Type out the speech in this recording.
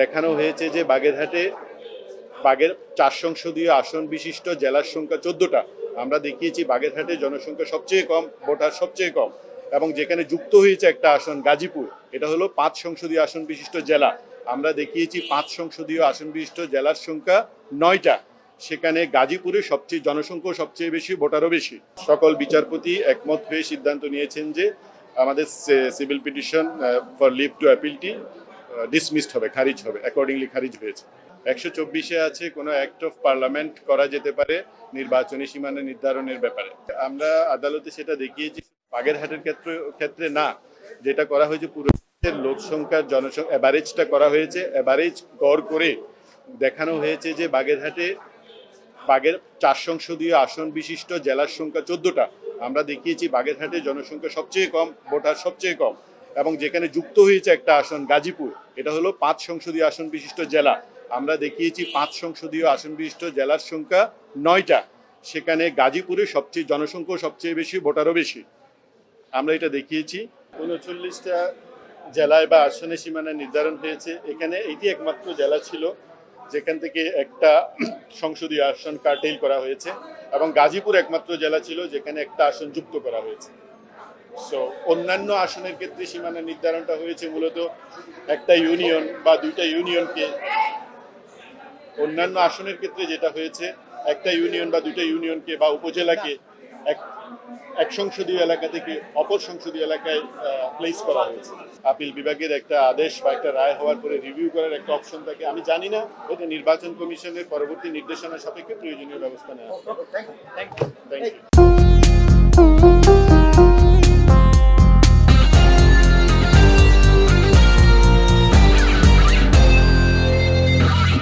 দেখানো হয়েছে যে বাগেরহাটে বাগের চার সংসদীয় আসন বিশিষ্ট জেলার সংখ্যা চোদ্দটা। আমরা দেখিয়েছি বাগেরহাটে জনসংখ্যা সবচেয়ে কম, ভোটার সবচেয়ে কম এবং যেখানে যুক্ত হয়েছে একটা আসন গাজীপুর, এটা হলো পাঁচ সংসদীয় আসন বিশিষ্ট জেলা। আমরা দেখিয়েছি পাঁচ সংসদীয় আসন বিশিষ্ট জেলার সংখ্যা নয়টা। সেখানে গাজীপুরে সবচেয়ে জনসংখ্যা সবচেয়ে বেশি, ভোটারও বেশি। সকল বিচারপতি একমত হয়ে সিদ্ধান্ত নিয়েছেন যে আমাদের civil petition for leave to অ্যাপিলটি dismissed হবে, খারিজ হবে অ্যাকর্ডিংলি খারিজ হয়েছে। একশো চব্বিশে আছে কোনো অ্যাক্ট অফ পার্লামেন্ট করা যেতে পারে নির্বাচনী সীমানা নির্ধারণের ব্যাপারে। আমরা আদালতে সেটা দেখিয়েছি, বাগেরহাটের ক্ষেত্রে ক্ষেত্রে না। যেটা করা হয়েছে পুরো লোক সংখ্যার জনসংখ্যা অ্যাভারেজটা করা হয়েছে। অ্যাভারেজ গড় করে দেখানো হয়েছে যে বাগেরহাটে বাগের চার সংসদীয় আসন বিশিষ্ট জেলার সংখ্যা চোদ্দটা। আমরা দেখিয়েছি বাগেরহাটে জনসংখ্যা সবচেয়ে কম, ভোটার সবচেয়ে কম। এবং যেখানে যুক্ত হয়েছে একটা আসন গাজীপুর, এটা হলো পাঁচ সংসদীয় আসন বিশিষ্ট জেলা। আমরা দেখিয়েছি পাঁচ সংসদীয় আসন বিশিষ্ট জেলার সংখ্যা নয়টা। সেখানে গাজীপুরে সবচেয়ে জনসংখ্যা সবচেয়ে বেশি, ভোটারও বেশি। আমরা এটা দেখিয়েছি। উনচল্লিশটা জেলায় বা আসনে সীমানা নির্ধারণ হয়েছে। এখানে এটি একমাত্র জেলা ছিল যেখান থেকে একটা সংসদীয় আসন কার্টেল করা হয়েছে এবং গাজীপুর একমাত্র জেলা ছিল যেখানে একটা আসন যুক্ত করা হয়েছে। সো অন্যান্য আসনের ক্ষেত্রে সীমানা নির্ধারণটা হয়েছে মূলত একটা ইউনিয়ন বা দুইটা ইউনিয়নকে। অন্যান্য আসনের ক্ষেত্রে যেটা হয়েছে একটা ইউনিয়ন বা দুইটা ইউনিয়নকে বা উপজেলাকে এক এক সংসদীয় এলাকা থেকে অপর সংসদীয় এলাকায় প্লেস করা হয়েছে। আপিল বিভাগের একটা আদেশ বা একটা রায় হওয়ার পরে রিভিউ করার একটা অপশন থাকে। আমি জানি না এটা নির্বাচন কমিশনের পরবর্তী নির্দেশনা সাপেক্ষে প্রয়োজনীয় ব্যবস্থা নেওয়া থ্যাংক ইউ